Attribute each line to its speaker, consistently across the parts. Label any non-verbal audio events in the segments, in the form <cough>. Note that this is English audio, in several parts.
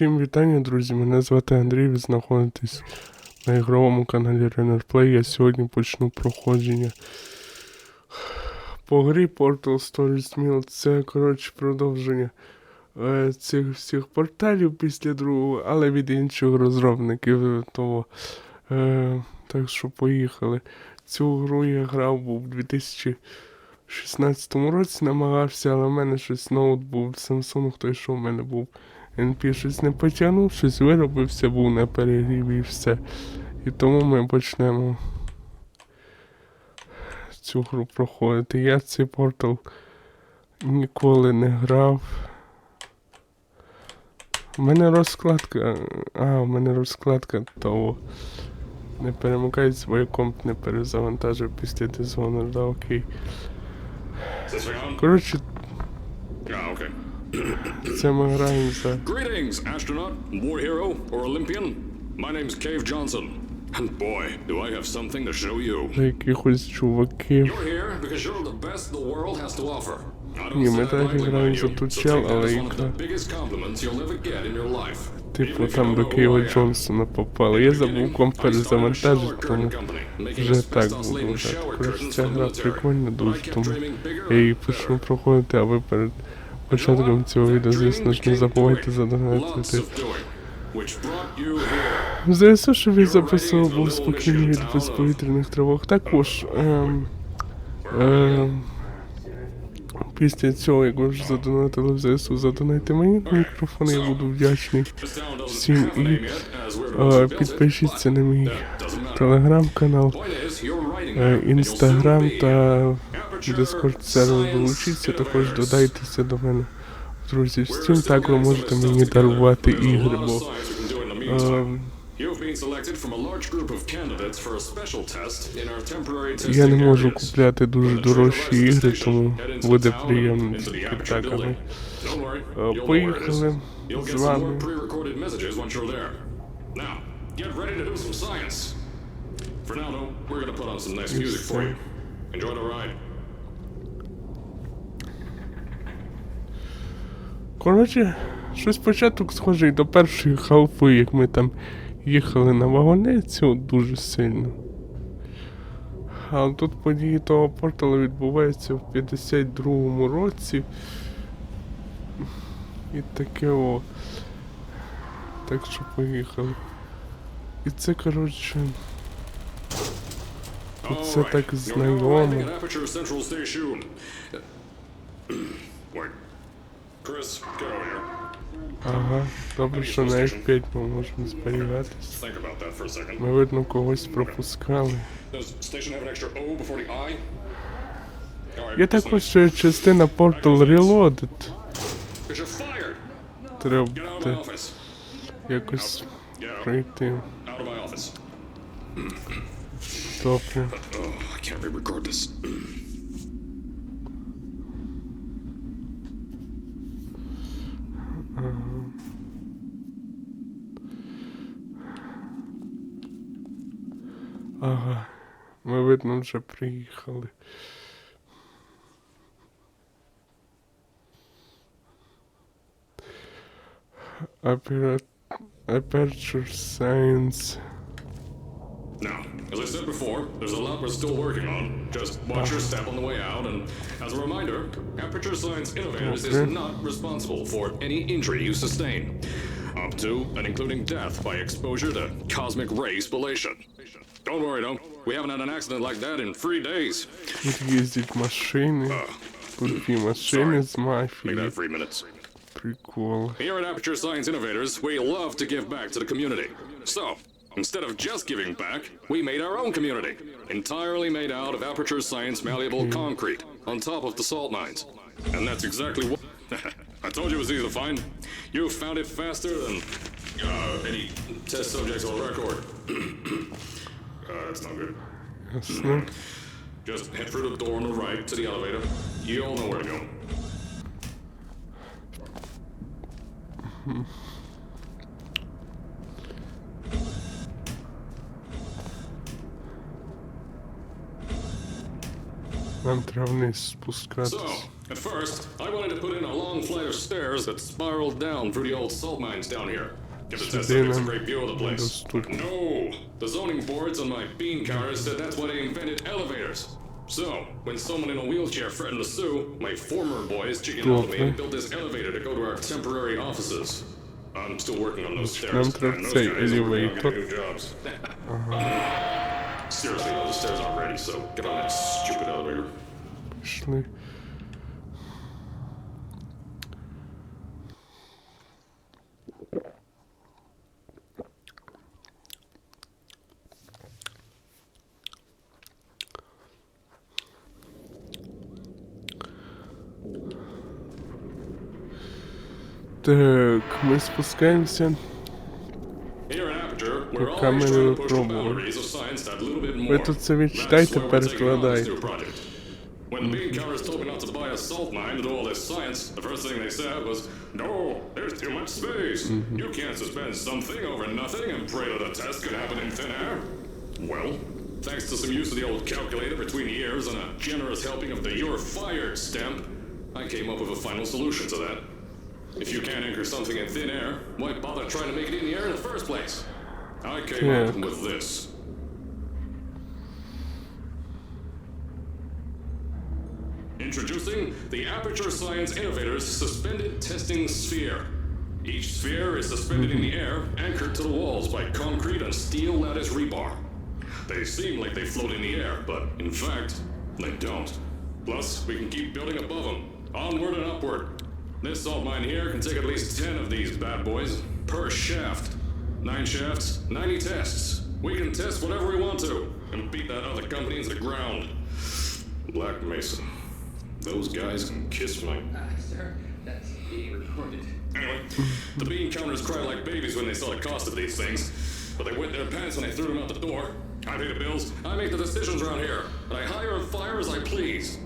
Speaker 1: Всім вітання, друзі. Мене звати Андрій. Ви знаходитесь на ігровому каналі Renner Play. Я сьогодні почну проходження по грі Portal Stories Mill. Це, коротше, продовження е, цих всіх порталів після другого, але від інших розробників того. Е, так що поїхали. Цю гру я грав був у 2016 році, намагався, але в мене щось ноут був Samsung, той, що в мене був NP щось не потягнув, щось виробився, був на перегріві і все. І тому ми почнемо цю гру проходити. Я цей портал ніколи не грав. У мене розкладка. А, у мене розкладка того. Не перемикай свій комп, не перезавантажив після Dishonored, да, окей. Коротше,
Speaker 2: Ah, okay.
Speaker 1: Це ми граємо за.
Speaker 2: Greetings, astronaut, war hero, or Olympian. My name's Cave Johnson. And boy, do I have something to show you.
Speaker 1: якихось чуваків.
Speaker 2: You're here because you're the best the world has to offer.
Speaker 1: Ні, ми так граємо за ту чел, але
Speaker 2: as
Speaker 1: і
Speaker 2: one of
Speaker 1: ка-
Speaker 2: the biggest compliments you'll ever get in your life.
Speaker 1: Типу там до Києва. Джонсона попали. Я забув комп перезавантажити, тому вже так буду грати. Коротше, ця гра прикольна дуже, тому я її почну проходити, а ви перед початком цього відео, звісно ж, не забувайте задонатити. ЗСУ, що він записував, був спокійний від безповітряних тривог. Також ем, ем, після цього, як ви вже задонатили в ЗСУ, задонайте мені мікрофон, я буду вдячний всім. І е, підпишіться на мій телеграм-канал, е, інстаграм та дискорд сервер долучіться, також додайтеся до мене. Друзі, з цим так ви можете мені дарувати ігри, бо ем, я не можу купляти дуже дорожчі ігри, тому буде приємно з підтаками. Е, Поїхали з вами.
Speaker 2: Get ready to do some science. For now, though, we're gonna put on some nice music for you. Enjoy the ride.
Speaker 1: Коротше, щось початок схожий до першої халфи, як ми там їхали на вагонеці, от дуже сильно. А тут події того порталу відбуваються в 52-му році. І таке о. Так що поїхали. І це, коротше. Це так знайомо. <clears throat>
Speaker 2: Chris,
Speaker 1: Ага, добре, що на F5 ми можемо зберігатись. Ми видно когось пропускали. Є також частина Portal Reloaded. Треба буде якось пройти. Добре. Ага. Ми видно вже приїхали. Апера- Aperture Science.
Speaker 2: Now, as I said before, there's a lot we're still working on. Just watch your step on the way out, and as a reminder, Aperture Science Innovators is
Speaker 1: Okay.
Speaker 2: not responsible for any injury you sustain, up to and including death by exposure to cosmic ray spallation. Don't worry, though. We haven't had an accident like that in three days.
Speaker 1: Тут їздять машини. Тут дві машини з
Speaker 2: Make
Speaker 1: мафії.
Speaker 2: that three minutes.
Speaker 1: Прикол.
Speaker 2: Here at Aperture Science Innovators, we love to give back to the community. So, instead of just giving back, we made our own community, entirely made out of Aperture Science malleable concrete on top of the salt mines. And that's exactly what. <laughs> I told you it was easy to find. You found it faster than uh, any test subjects on record. <clears throat> Uh, that's not good.
Speaker 1: That's not...
Speaker 2: Just head through the door on the right to the elevator. You all know where to go. So, at first, I wanted to put in a long flight of stairs that spiraled down through the old salt mines down here. Give the test subjects a great view of the place. But no! The zoning boards on my bean counters said that's why they invented elevators. So, when someone in a wheelchair threatened to sue, my former boys chickened out on me and built this elevator to go to our temporary offices. I'm still working on those stairs.
Speaker 1: Нам треба
Speaker 2: and those
Speaker 1: цей
Speaker 2: guys are working on
Speaker 1: елеватор.
Speaker 2: new jobs. Seriously, though, the stairs aren't ready, so get on that stupid elevator.
Speaker 1: Пішли. Не
Speaker 2: to push the
Speaker 1: випробували. Ви тут це відчитайте, перекладайте.
Speaker 2: When the bean counters told me not to buy a salt mine to do all this science, the first thing they said was, No, there's too much space. Mm -hmm. You can't suspend something over nothing and pray that a test could happen in thin air. Well, thanks to some use of the old calculator between the ears and a generous helping of the You're Fired stamp, I came up with a final solution to that. If you can't anchor something in thin air, why bother trying to make it in the air in the first place? I came yeah.
Speaker 1: up
Speaker 2: with this. Introducing the Aperture Science Innovators Suspended Testing Sphere. Each sphere is suspended in the air, anchored to the walls by concrete and steel lattice rebar. They seem like they float in the air, but in fact, they don't. Plus, we can keep building above them, onward and upward, this salt mine here can take at least 10 of these bad boys per shaft. Nine shafts, 90 tests. We can test whatever we want to and beat that other company into the ground. Black Mesa. Those guys can kiss my.
Speaker 3: Uh, <laughs> sir, that's being recorded.
Speaker 2: Anyway, the bean counters cry like babies when they saw the cost of these things, but they wet their pants when they threw them out the door. I pay the bills, I make the decisions around here, and I hire and fire as I please.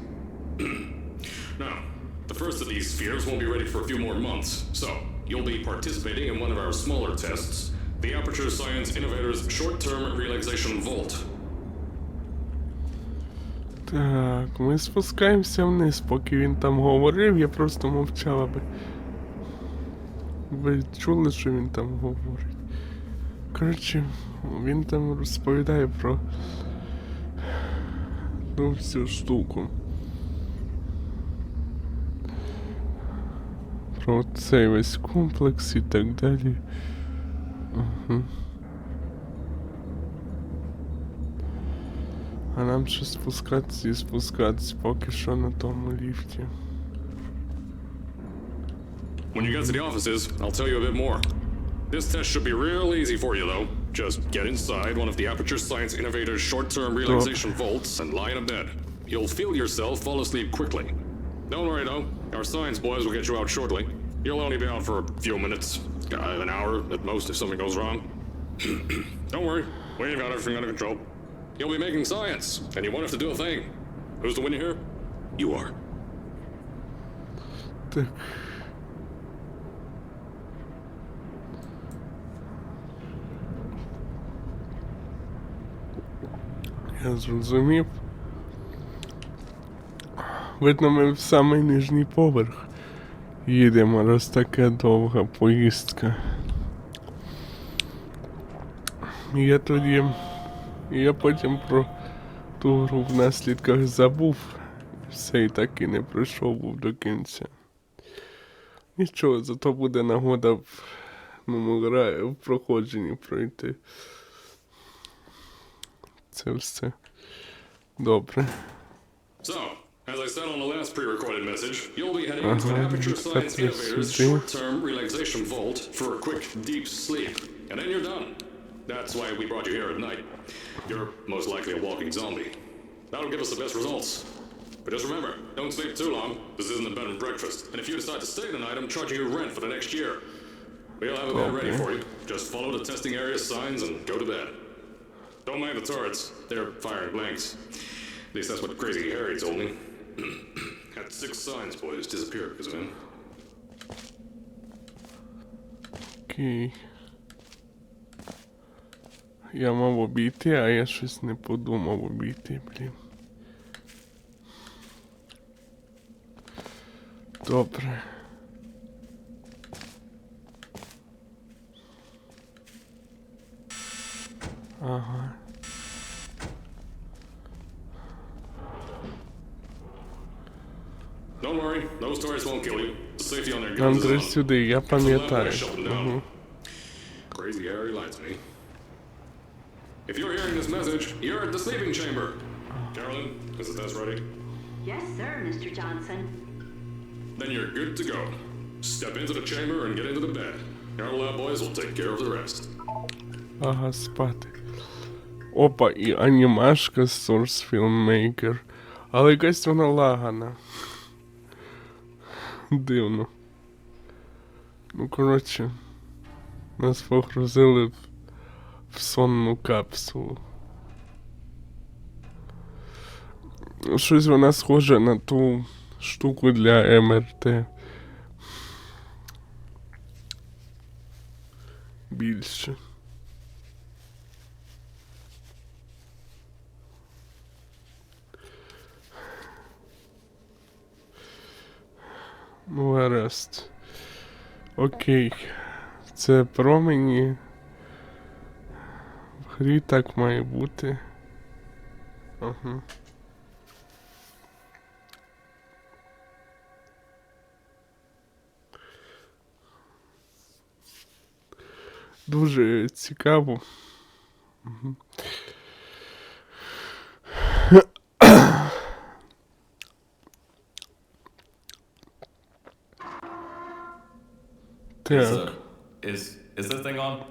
Speaker 2: <clears throat> now, the first of these spheres won't be ready for a few more months, so you'll be participating in one of our smaller tests, the Aperture Science Innovators Short-Term Relaxation Vault.
Speaker 1: Так, ми спускаємося вниз, поки він там говорив, я просто мовчав, аби. Ви чули, що він там говорить? Коротше, він там розповідає про ну, всю штуку. Про цей весь комплекс і так далі. Угу. А нам ще спускатися і спускатися поки що на тому ліфті.
Speaker 2: When you get to the offices, I'll tell you a bit more. This test should be real easy for you, though. Just get inside one of the Aperture Science Innovators short-term relaxation vaults and lie in a bed. You'll feel yourself fall asleep quickly. Don't worry, though. Our science boys will get you out shortly. You'll only be out for a few minutes, uh, an hour at most if something goes wrong. <clears throat> Don't worry, we've got everything under control. You'll be making science, and you won't have to do a thing. Who's the winner here? You are.
Speaker 1: Так. Я зрозумів. Видно, ми в самий нижній поверх їдемо, раз така довга поїздка. Я тоді. Я потім про ту гру в наслідках забув. Все і так і не пройшов був до кінця. Нічого, зато буде нагода в, ну, гра, в проходженні пройти. Це все. Добре.
Speaker 2: So, said on the last pre-recorded message, you'll be heading into the
Speaker 1: Uh-huh.
Speaker 2: Aperture Science Innovators short-term relaxation vault for a quick, deep sleep, and then you're done. That's why we brought you here at night. You're most likely a walking zombie. That'll give us the best results. But just remember, don't sleep too long. This isn't a bed and breakfast. And if you decide to stay tonight, I'm charging you rent for the next year. We'll have a bed ready for you. Just follow the testing area signs and go to bed. Don't mind the turrets. They're firing blanks. At least that's what Crazy Harry told me. Had six signs boys disappear because of him.
Speaker 1: Окей. Я мав обійти, а я щось не подумав обійти, блін. Добре. Ага.
Speaker 2: Don't worry, those tourists won't kill you. The safety on their
Speaker 1: Нам
Speaker 2: guns
Speaker 1: треба
Speaker 2: is on.
Speaker 1: сюди, я пам'ятаю. Угу.
Speaker 2: Crazy Harry lied to me. If you're hearing this message, you're at the sleeping chamber. Carolyn, is the test ready?
Speaker 4: Yes, sir, Mr. Johnson.
Speaker 2: Then you're good to go. Step into the chamber and get into the bed. Our lab boys will take care of the rest.
Speaker 1: Ага, спати. Опа, і анімашка Source Filmmaker. Але якась вона лагана. Дивно. Ну, коротше, нас погрузили в, в сонну капсулу. Щось вона схожа на ту штуку для МРТ. Більше. Ну, гаразд. Окей. Це промені. В грі так має бути. Ага. Дуже цікаво. Мгм.
Speaker 5: Is,
Speaker 1: Так.
Speaker 5: uh, is is this thing on?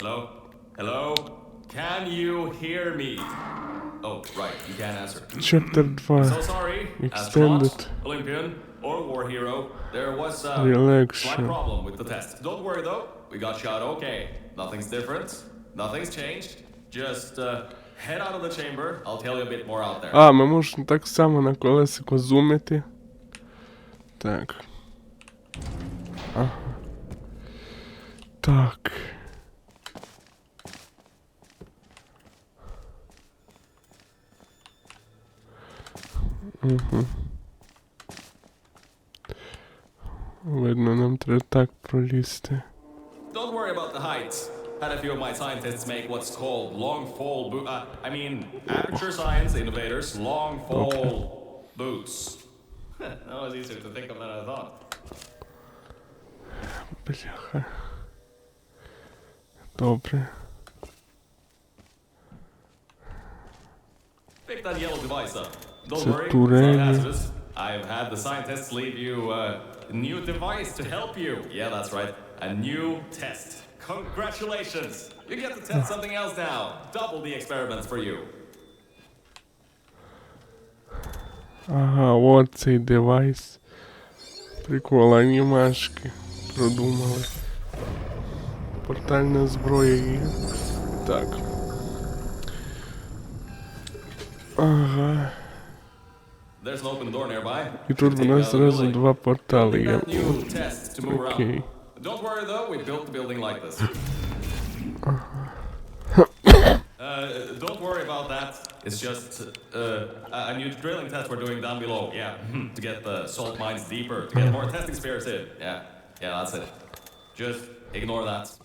Speaker 5: Hello? Hello? Can you hear me? Oh, right, you can't answer.
Speaker 1: Chapter 2.
Speaker 5: So sorry,
Speaker 1: Extended.
Speaker 5: astronaut, Olympian, or war hero. There was a
Speaker 1: Relax.
Speaker 5: slight problem with the test. Don't worry though, we got shot okay. Nothing's different. Nothing's changed. Just uh, head out of the chamber. I'll tell you a bit more out there.
Speaker 1: А, ми можемо так само на колесико зумити. Так. Ага. Так. Угу. Видно, нам треба так пролізти.
Speaker 5: Don't worry about the heights. Had a few of my scientists make what's called long fall boot. Uh, I mean, aperture science innovators, long fall boots. <laughs> that was easier to think of than I thought.
Speaker 1: Бляха. Добре.
Speaker 5: Pick that yellow device up. Don't
Speaker 1: Це
Speaker 5: worry, it's
Speaker 1: турелі.
Speaker 5: not hazardous. I've had the scientists leave you uh, a new device to help you. Yeah, that's right. A new test. Congratulations! You get to test something else now. Double the experiments for you.
Speaker 1: Ага, от цей девайс. Прикол, анімашки продумали. portalne
Speaker 5: zbroje i...
Speaker 1: Tak.
Speaker 5: Aha.
Speaker 1: I tu 12
Speaker 5: razy dwa portale. Ja. Okej.
Speaker 1: Okay.
Speaker 5: Uh, don't worry about that. It's just uh, a new drilling test we're doing down below. Yeah, hmm, to get the salt mines deeper, to get more testing spheres in. Yeah, yeah, that's it. Just ignore that.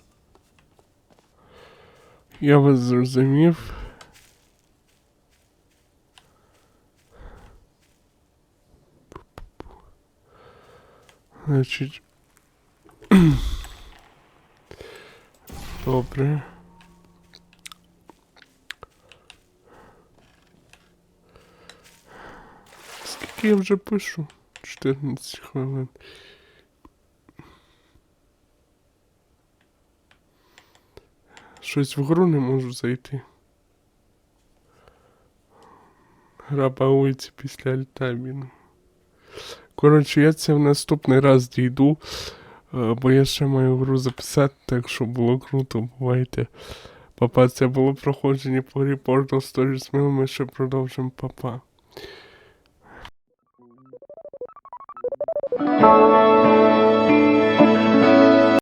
Speaker 1: Я вас зрозумів. Значить. Добре. Скільки я вже пишу? 14 хвилин. Щось в гру не можу зайти. Гра балується після альтабіну. Коротше, я це в наступний раз дійду, е, бо я ще маю гру записати, так що було круто, бувайте. Папа, це було проходження по грі Portal Stories ми ще продовжимо папа.